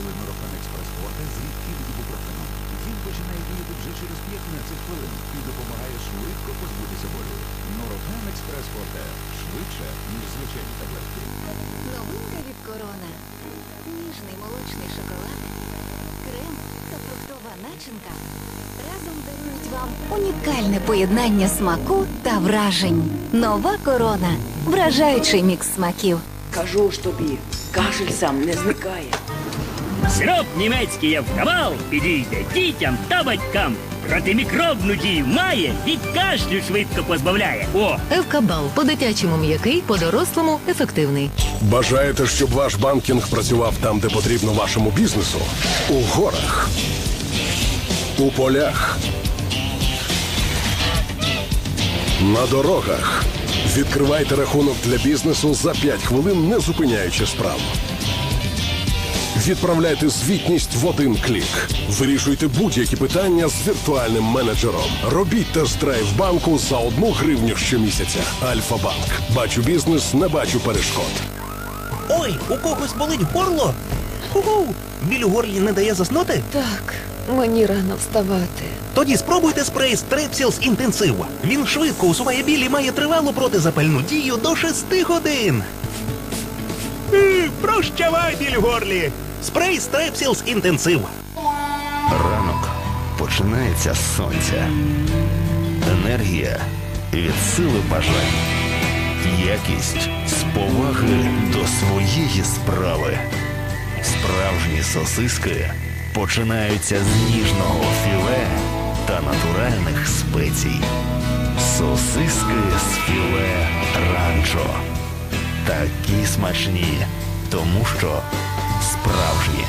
капсули Норофен Експрес Форте з рідким ібупрофеном. Він починає діяти вже через 15 хвилин і допомагає швидко позбутися болю. Норофен Експрес Форте швидше, ніж звичайні таблетки. Новинка від корона. Ніжний молочний шоколад, крем та фруктова начинка разом дарують вам унікальне поєднання смаку та вражень. Нова корона. Вражаючий мікс смаків. Кажу ж тобі, кашель сам не зникає. Сироп німецький Евкабал підійде дітям та батькам. Протимікробну дію має, від кашлю швидко позбавляє. О, Евкабал по-дитячому м'який, по-дорослому ефективний. Бажаєте, щоб ваш банкінг працював там, де потрібно вашому бізнесу? У горах, у полях, на дорогах. Відкривайте рахунок для бізнесу за 5 хвилин, не зупиняючи справу. Відправляйте звітність в один клік. Вирішуйте будь-які питання з віртуальним менеджером. Робіть тест-драйв банку за одну гривню щомісяця. Альфа-банк. Бачу бізнес, не бачу перешкод. Ой, у когось болить горло. Ху-ху. Біль у горлі не дає заснути? Так, мені рано вставати. Тоді спробуйте спрей Strepsils Intensive. Він швидко усуває біль і має тривалу протизапальну дію до 6 годин. Прощавай біль у горлі. Спрей Strepsils Intensive. Ранок починається з сонця. Енергія від сили бажань. Якість з поваги до своєї справи. Справжні сосиски починаються з ніжного філе та натуральних спецій. Сосиски з філе ранчо. Такі смачні, тому що справжні.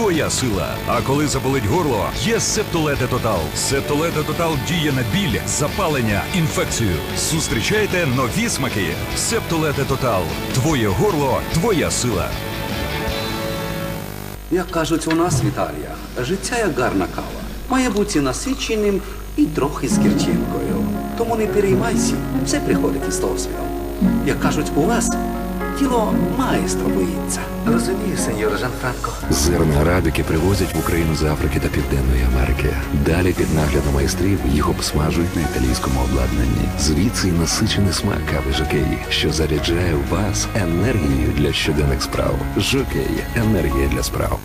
Твоя сила. А коли заболить горло, є Септолете Тотал. Септолете Тотал діє на біль, запалення, інфекцію. Зустрічайте нові смаки. Септолете Тотал. Твоє горло, твоя сила. Як кажуть у нас в Італія, життя як гарна кава. Має бути насиченим і трохи з гірчинкою. Тому не переймайся, все приходить із досвідом. Як кажуть у вас, тіло маестро боїться. Розумію, сеньор Жанфранко. Зерна арабіки привозять в Україну з Африки та Південної Америки. Далі під наглядом майстрів їх обсмажують на італійському обладнанні. Звідси й насичений смак кави Жокеї, що заряджає вас енергією для щоденних справ. Жокеї енергія для справ.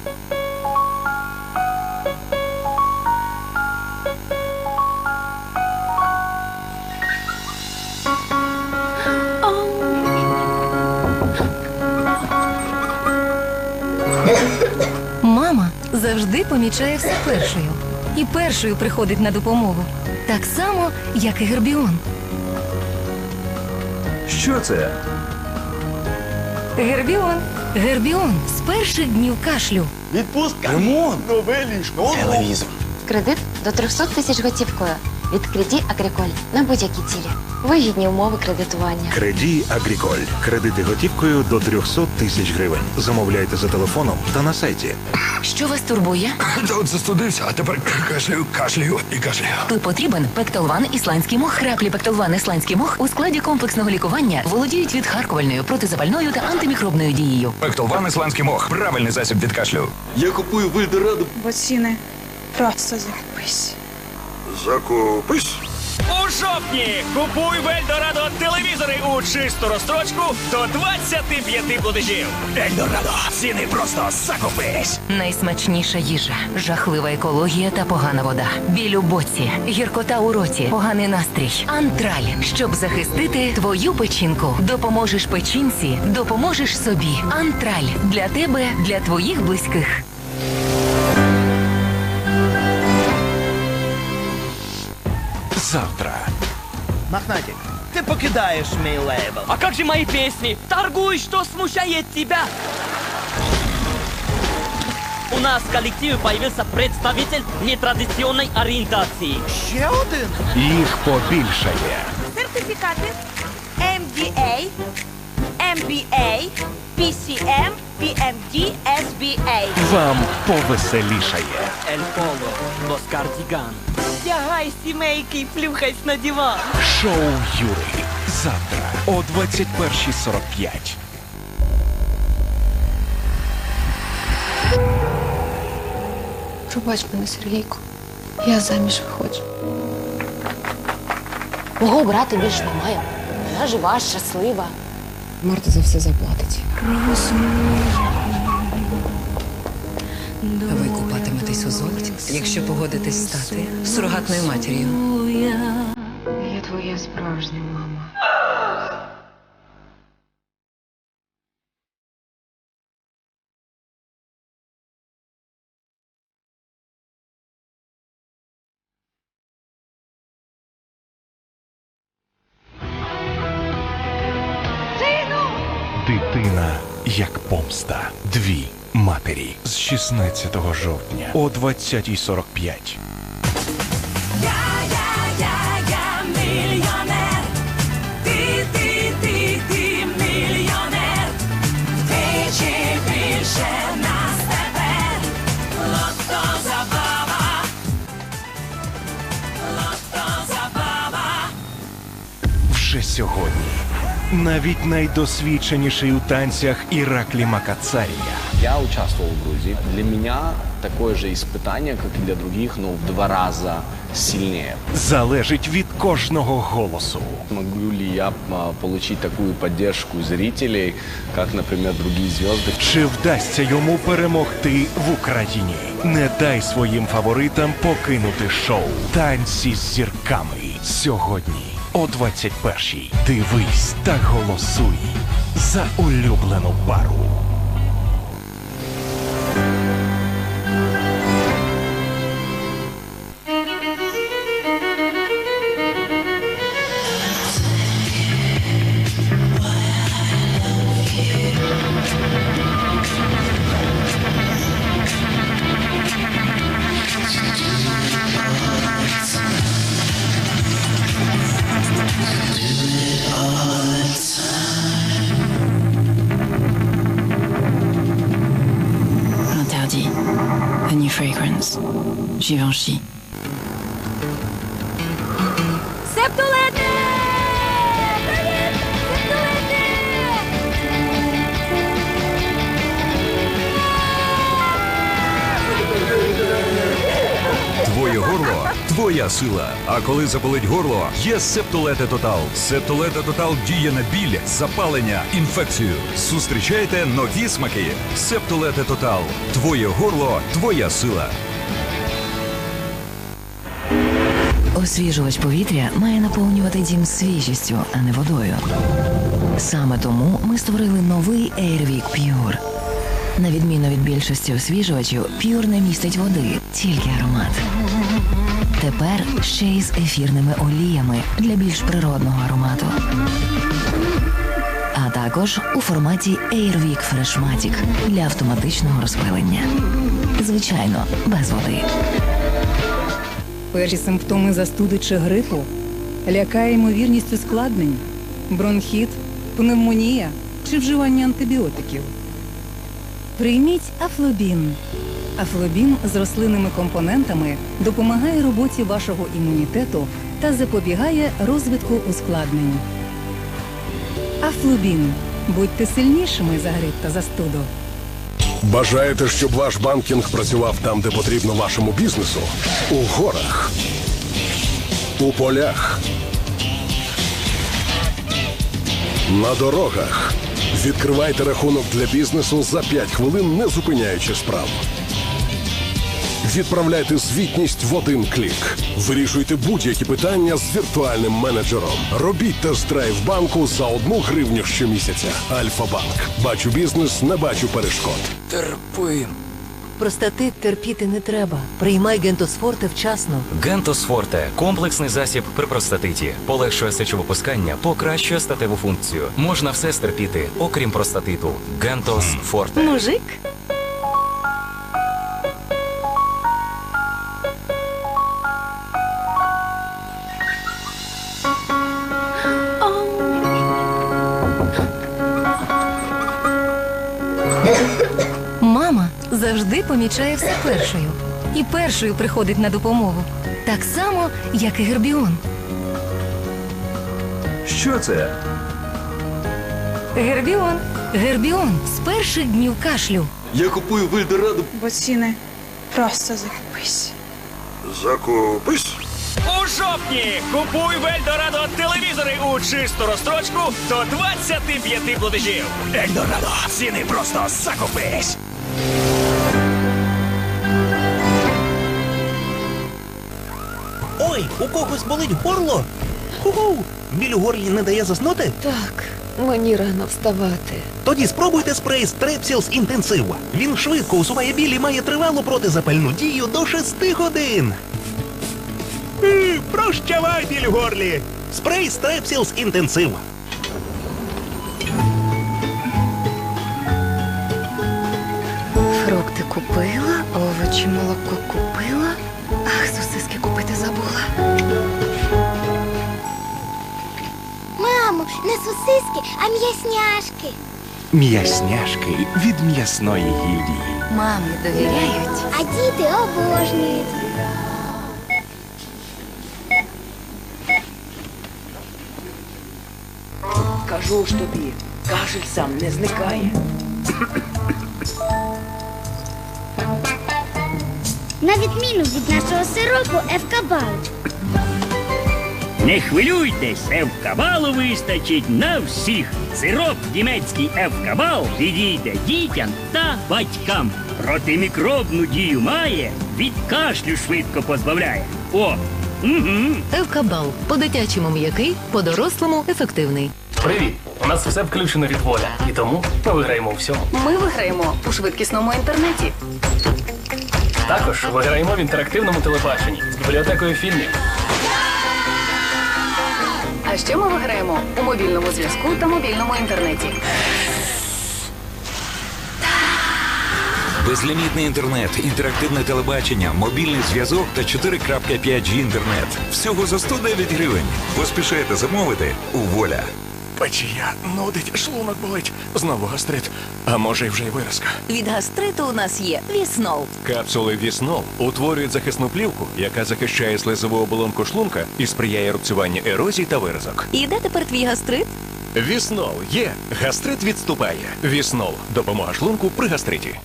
Помічає все першою. І першою приходить на допомогу. Так само, як і Гербіон. Що це? Гербіон. Гербіон з перших днів кашлю. Відпустка. Ремонт. Нове ліжко. Телевізор. Кредит до 300 тисяч готівкою від Кредит Агриколь на будь-які цілі. Вигідні умови кредитування. Креді Агріколь. Кредити готівкою до 300 тисяч гривень. Замовляйте за телефоном та на сайті. Що вас турбує? От застудився, а тепер кашлюю, кашлюю і кашлюю. Тут потрібен пектолван ісландський мох. Краплі пектолван ісландський мох у складі комплексного лікування володіють відхаркувальною, протизапальною та антимікробною дією. Пектолван ісландський мох. Правильний засіб від кашлю. Я купую в Ельдорадо. Бо ціни просто закупись. Закупись. у жовтні купуй в Ельдорадо телевізори у чисту розстрочку до 25 платежів. Ельдорадо. Ціни просто закупись. Найсмачніша їжа, жахлива екологія та погана вода. Біль у боці, гіркота у роті, поганий настрій. Антраль, щоб захистити твою печінку. Допоможеш печінці, допоможеш собі. Антраль для тебе, для твоїх близьких. Завтра. Мохнатик, ты покидаешь мой лейбл. А как же мои песни? Торгуй, что смущает тебя? У нас в коллективе появился представитель нетрадиционной ориентации. Ще один? Їх побільшає. Сертифікати MDA MBA, PCM, PMD, SBA. Вам повеселішає. Ель Поло, Лос Кардіган. Тягай сімейки і плюхайся на диван. Шоу Юри. Завтра о 21.45. Пробач мене, Сергійко. Я заміж виходжу. Мого брата більше немає. Я жива, щаслива. Марта за все заплатить. А ви купатиметесь у золоті, якщо погодитесь стати сурогатною матір'ю. Я твоя справжня мама. Дитина як помста. Дві матері з 16 жовтня о 20.45. Я я, я, я мільйонер. Ти, ти, ти, ти мільйонер. Вдвічі більше нас тепер. Лото забава. Лото забава. Вже сьогодні. Навіть найдосвідченіший у танцях Іраклі Макацарія Я участвовал в Грузии. Для меня такое же испытание, как и для других, но в два раза сильнее. залежить від кожного голосу. Могу ли я получить такую поддержку зрителей, как, например, другие звезды? Чи вдасться йому перемогти в Україні? Не дай своїм фаворитам покинути шоу Танці з зірками сьогодні о 21-й. Дивись та голосуй за улюблену пару. Fragrance. Givenchy. Твоя сила. А коли заболить горло, є Септолете Тотал. Септолете Тотал діє на біль, запалення, інфекцію. Зустрічайте нові смаки. Септолете Тотал. Твоє горло твоя сила. Освіжувач повітря має наповнювати дім свіжістю, а не водою. Саме тому ми створили новий Airwick Pure. На відміну від більшості освіжувачів, Pure не містить води, тільки аромат. Тепер ще й з ефірними оліями для більш природного аромату. А також у форматі Airwick Freshmatic для автоматичного розпилення. Звичайно, без води. Перші симптоми застуди чи грипу лякає ймовірність ускладнень, бронхіт, пневмонія чи вживання антибіотиків. Прийміть афлобін. Афлобін з рослинними компонентами допомагає роботі вашого імунітету та запобігає розвитку ускладнень. Афлобін. Будьте сильнішими за грип та застуду. Бажаєте, щоб ваш банкінг працював там, де потрібно вашому бізнесу? У горах, у полях, на дорогах. Відкривайте рахунок для бізнесу за 5 хвилин, не зупиняючи справу. Відправляйте звітність в один клік. Вирішуйте будь-які питання з віртуальним менеджером. Робіть тест-драйв банку за одну гривню щомісяця. Альфа-банк. Бачу бізнес, не бачу перешкод. Терпим. Простатит терпіти не треба. Приймай гентосфорте вчасно. Гентос Форте комплексний засіб при простатиті, полегшує сечовипускання, покращує статеву функцію. Можна все стерпіти, окрім простатиту. Гентос Форте. Мужик? Завжди помічає все першою. І першою приходить на допомогу. Так само, як і Гербіон. Що це? Гербіон. Гербіон з перших днів кашлю. Я купую в Ельдорадо. Бо ціни просто закупись. Закупись. У жовтні купуй в Ельдорадо телевізори у чисту розстрочку до 25 платежів. Ельдорадо, ціни просто закупись. Ой, у когось болить горло? Ху-ху! Біль у горлі не дає заснути? Так, мені рано вставати. Тоді спробуйте спрей Strepsils Intensiva. Він швидко усуває біль і має тривалу протизапальну дію до 6 годин. Е, Прощавай, біль у горлі! Спрей Strepsils Intensiva. Фрукти купила, овочі, молоко купила. Ах, забула. Мамо, не сосиски, а м'ясняшки. М'ясняшки від м'ясної гільдії. Мами довіряють. А діти обожнюють. Кажу ж тобі, кашель сам не зникає. На відміну від нашого сиропу Евкабал. Не хвилюйтесь, Евкабалу вистачить на всіх. Сироп німецький Евкабал підійде дітям та батькам. Протимікробну дію має, від кашлю швидко позбавляє. О! Угу. Евкабал. По-дитячому м'який, по-дорослому ефективний. Привіт! У нас все включено від воля, і тому ми виграємо у всьому. Ми виграємо у швидкісному інтернеті. Також виграємо в інтерактивному телебаченні з бібліотекою фільмів. А ще ми виграємо у мобільному зв'язку та мобільному інтернеті. Безлімітний інтернет, інтерактивне телебачення, мобільний зв'язок та 4.5G інтернет. Всього за 109 гривень. Поспішайте замовити у воля. Печія нудить, шлунок болить. Знову гастрит. А може й вже й виразка. Від гастриту у нас є віснол. Капсули Віснол утворюють захисну плівку, яка захищає слизову оболонку шлунка і сприяє рубцюванню ерозій та виразок. І де тепер твій гастрит? Віснол є. Гастрит відступає. Віснол допомога шлунку при гастриті.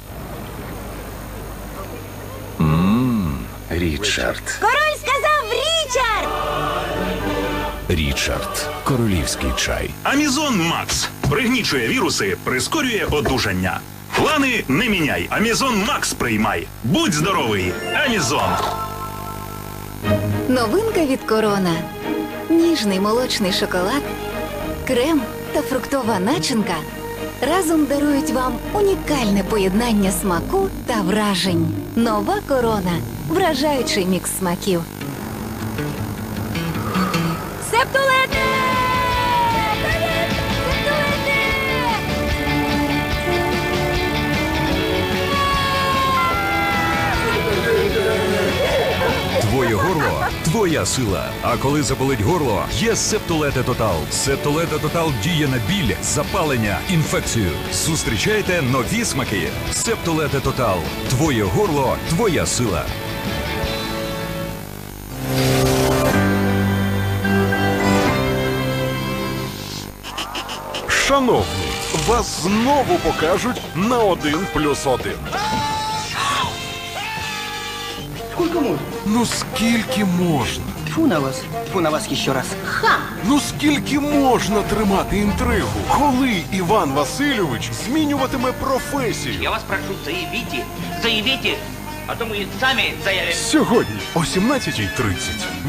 Ммм, Річард. Річард. Королівський чай. Амізон Макс пригнічує віруси, прискорює одужання. Плани не міняй. Амізон Макс приймай. Будь здоровий. Амізон. Новинка від корона. Ніжний молочний шоколад, крем та фруктова начинка разом дарують вам унікальне поєднання смаку та вражень. Нова корона. Вражаючий мікс смаків. Твоя сила. А коли заболить горло, є Септолете Тотал. Септолете Тотал діє на біль, запалення, інфекцію. Зустрічайте нові смаки. Септолете Тотал. Твоє горло твоя сила. Шановні, вас знову покажуть на один плюс один. Сколько можно? Ну скільки можна? Фу на вас. Фу на вас еще раз. Ха! Ну скільки можна тримати інтригу? Коли Іван Васильович змінюватиме професію? Я вас прошу, заявите, заявите, а то мы сами заявим. Сьогодні о 17.30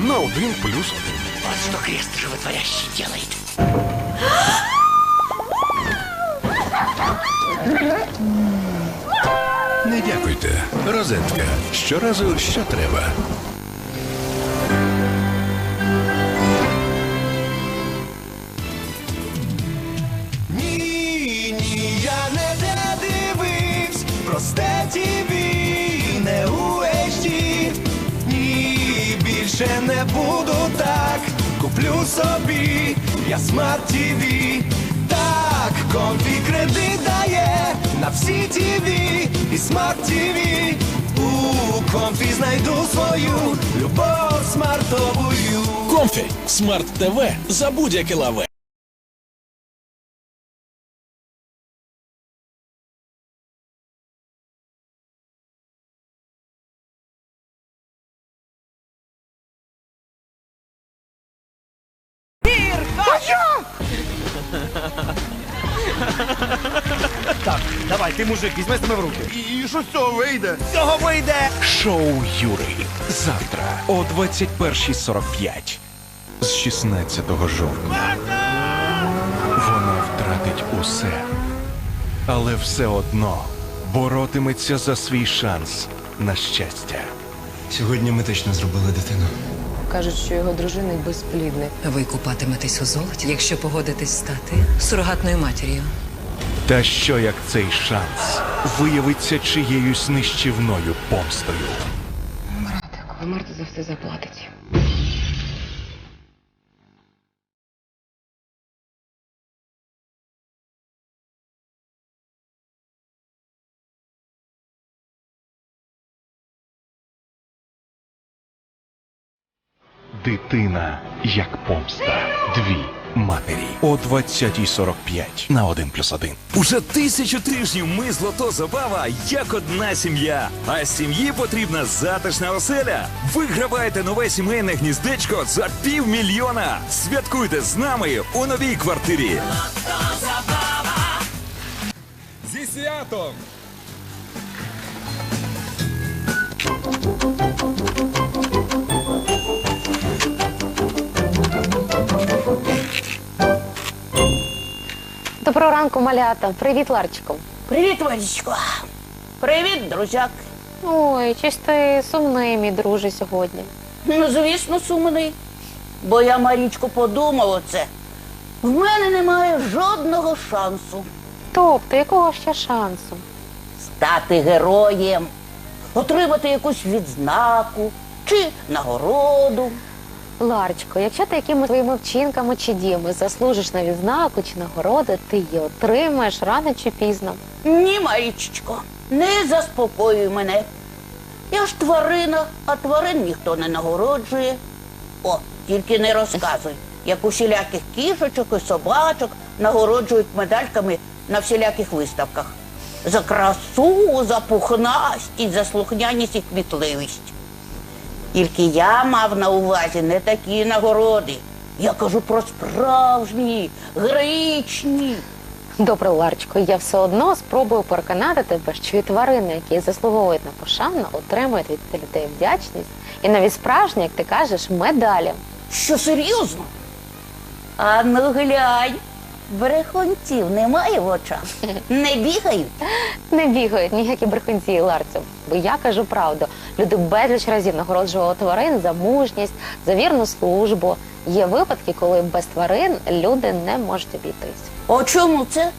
на один плюс один. Вот что крест животворящий делает. Не. Розетка. Щоразу, що треба. Ні, ні, я не те дивився, просте тіві, не у HD. Ні, більше не буду так, куплю собі, я смарт TV. Так, комфі кредит дає на всі тіві і смарт тіві. У комфі знайду свою любов смартовую. Комфі Смарт ТВ за будь-яке лаве. Ти мужик, візьми себе в руки. І, що з цього вийде? З цього вийде! Шоу Юри. Завтра о 21.45. З 16 жовтня. Вона втратить усе. Але все одно боротиметься за свій шанс на щастя. Сьогодні ми точно зробили дитину. Кажуть, що його дружина безплідний. Ви купатиметесь у золоті, якщо погодитесь стати сурогатною матір'ю. Та що як цей шанс виявиться чиєюсь нищівною помстою? Коли Марта за все заплатить. Дитина як помста. Дві матері о 20.45 на 1 плюс 1. Уже тисячу тижнів ми злото забава як одна сім'я. А сім'ї потрібна затишна оселя. Вигравайте нове сімейне гніздечко за півмільйона. Святкуйте з нами у новій квартирі. Зі святом! Доброго ранку, малята. Привіт, Ларчику. Привіт, Валічко. Привіт, друзяк. Ой, щось ти сумний, мій друже, сьогодні. Ну, звісно, сумний. Бо я, Марічко, подумав оце. В мене немає жодного шансу Тобто, якого ще шансу? стати героєм, отримати якусь відзнаку чи нагороду. Ларчко, якщо ти якимись своїми вчинками чи діями заслужиш на відзнаку чи нагороду, ти її отримаєш рано чи пізно. Ні, Марічечко, не заспокоюй мене. Я ж тварина, а тварин ніхто не нагороджує. О, тільки не розказуй, як усіляких кішечок і собачок нагороджують медальками на всіляких виставках. За красу, за пухнастість, за слухняність і кмітливість. Тільки я мав на увазі не такі нагороди. Я кажу про справжні, героїчні. Добре, Ларчко, я все одно спробую переконати тебе, що і тварини, які заслуговують на пошану, отримують від людей вдячність і навіть справжні, як ти кажеш, медалі. Що серйозно? А ну глянь, брехунців немає в очах. Не бігають. Не бігають ніякі брехунці Ларцю. Бо я кажу правду. Люди безліч разів нагороджували тварин за мужність, за вірну службу. Є випадки, коли без тварин люди не можуть обійтись. О чому це?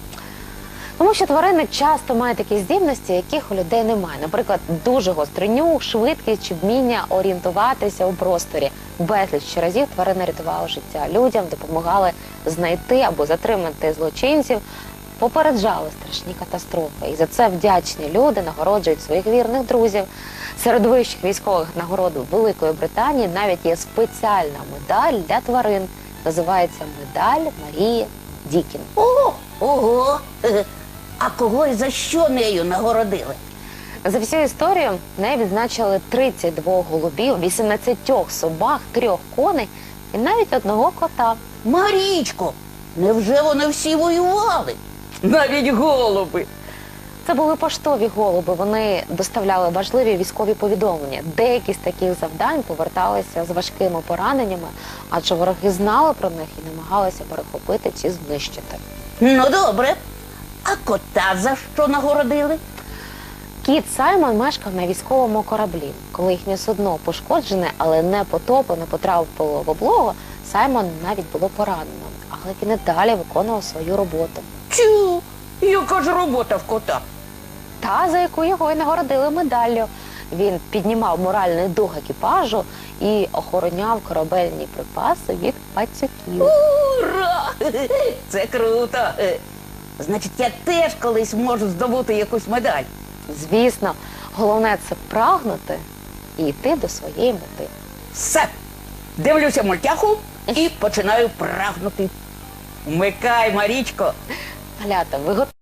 Тому що тварини часто мають такі здібності, яких у людей немає. Наприклад, дуже гострий нюх, швидкість чи вміння орієнтуватися у просторі. Безліч разів тварини рятували життя людям, допомагали знайти або затримати злочинців, попереджали страшні катастрофи. І за це вдячні люди нагороджують своїх вірних друзів. Серед вищих військових нагород Великої Британії навіть є спеціальна медаль для тварин. Називається медаль Марії Дікін. Ого, ого. А кого і за що нею нагородили? За всю історію нею відзначили 32 голубів, 18 собак, трьох коней і навіть одного кота. Марічко, невже вони всі воювали? Навіть голуби. Це були поштові голуби. Вони доставляли важливі військові повідомлення. Деякі з таких завдань поверталися з важкими пораненнями, адже вороги знали про них і намагалися перехопити чи знищити. Ну добре. А кота за що нагородили? Кіт Саймон мешкав на військовому кораблі. Коли їхнє судно пошкоджене, але не потоплене, потрапило в облогу, Саймон навіть було поранено. Але він і далі виконував свою роботу. Чу, яка ж робота в кота? Та за яку його і нагородили медаллю. Він піднімав моральний дух екіпажу і охороняв корабельні припаси від пацюків. Ура! Це круто. Значить, я теж колись можу здобути якусь медаль. Звісно, головне це прагнути і йти до своєї мети. Все. Дивлюся мультяху і починаю прагнути. Вмикай, Марічко. Галята, ви готові?